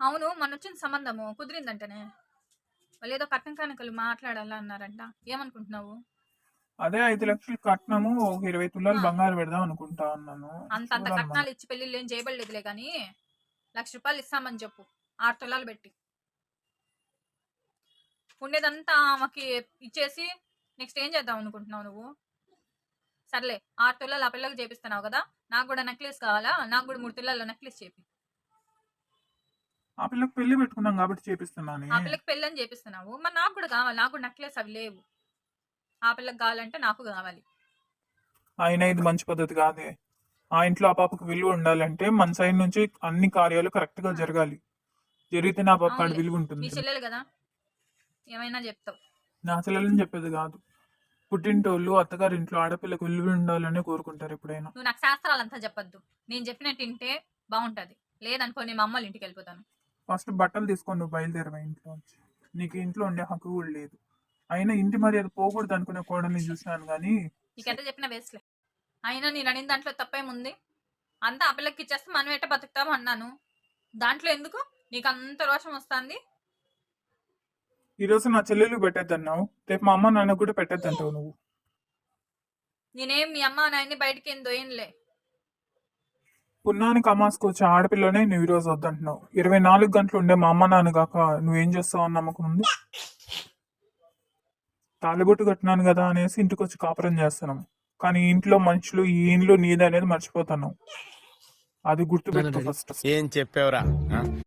అవును మన వచ్చిన సంబంధము కుదిరిందంటనే. వాళ్ళు ఏదో కట్నం కానుకలు మాట్లాడాలా అన్నారంట ఏమనుకుంటున్నావు? అదే ఐదు లక్షలు కట్నము ఒక ఇరవై తులాలు. బంగారు పెడదాం అనుకుంటా ఉన్నాను అంత అంత కట్నాలు ఇచ్చి పెళ్ళిళ్ళు ఏం చేయబడలేదులే కానీ లక్ష రూపాయలు ఇస్తామని చెప్పు. ఆరు తులాలు పెట్టి. ఉండేదంతా ఆమెకి ఇచ్చేసి నెక్స్ట్ ఏం చేద్దాం అనుకుంటున్నావు నువ్వు? సర్లే ఆరు తులాలు ఆ పిల్లకి చేపిస్తున్నావు కదా నాకు కూడా నెక్లెస్ కావాలా? నాకు కూడా మూడు తులాల నెక్లెస్ చేపి. ఆ పిల్లకి పెళ్ళి పెట్టుకున్నాం కాబట్టి చేపిస్తున్నాను. ఆ పిల్లకి పెళ్ళి అని చేపిస్తున్నావు. మరి నాకు కూడా కావాలి. నాకు కూడా నెక్లెస్ అవి లేవు. ఆ పిల్లకి కావాలంటే నాకు కావాలి. అయినా ఇది మంచి పద్ధతి కాదే. ఆ ఇంట్లో ఆ పాపకు విలువ ఉండాలంటే మన సైడ్ నుంచి అన్ని కార్యాలు కరెక్ట్గా జరగాలి. జరిగితే నా పాప కాడ. విలువ మీ ఉంటుంది చెల్లెలు కదా? ఏమైనా చెప్తావు. నా చెల్లెలని చెప్పేది కాదు. పుట్టింటోళ్ళు అత్తగారి ఇంట్లో ఆడపిల్లకు విలువ ఉండాలని కోరుకుంటారు ఎప్పుడైనా. నువ్వు నాకు శాస్త్రాలంతా చెప్పొద్దు. నేను చెప్పినట్టు వింటే బాగుంటది. లేదనుకో నేను మా అమ్మల ఇంటికి వెళ్ళిపోతాను. ఫస్ట్ బట్టలు తీసుకొని నువ్వు బయలుదేరవా ఇంట్లో నీకు ఇంట్లో ఉండే హక్కు కూడా లేదు. అయినా ఇంటి మర్యాద పోకూడదు అనుకునే కోడల్ని చూసినాను కానీ నీకు ఎంత చెప్పినా వేస్ట్లే అయినా నేను అడిగిన దాంట్లో తప్పేముంది? అంతా ఆ పిల్లకి ఇచ్చేస్తే మనం ఎట్ట బతుకుతాము అన్నాను. దాంట్లో ఎందుకు? నీకు అంత రోషం వస్తుంది? ఈ రోజు నా చెల్లెలు పెట్టేద్దన్నావు. రేపు మా అమ్మ నాన్న కూడా పెట్టేద్దంటావు నువ్వు. నేనేం మీ అమ్మ నాయన్ని బయటికి ఏం దోయనులే పున్నానికి అమాస్కు వచ్చే ఆడపిల్లనే నువ్వు ఈ రోజు వద్దంటున్నావు. ఇరవై నాలుగు గంటలు ఉండే మా అమ్మ నాన్న కాక నువ్వేం చేస్తావు అని నమ్మకం ఉంది? తాలిబొట్టు కట్టినాను కదా అనేసి ఇంటికి వచ్చి కాపురం చేస్తున్నాం. కానీ ఇంట్లో మనుషులు ఈ ఇంట్లో నీది అనేది మర్చిపోతున్నావు అది గుర్తుపెట్టుకో ఫస్ట్ ఏం చెప్పావురా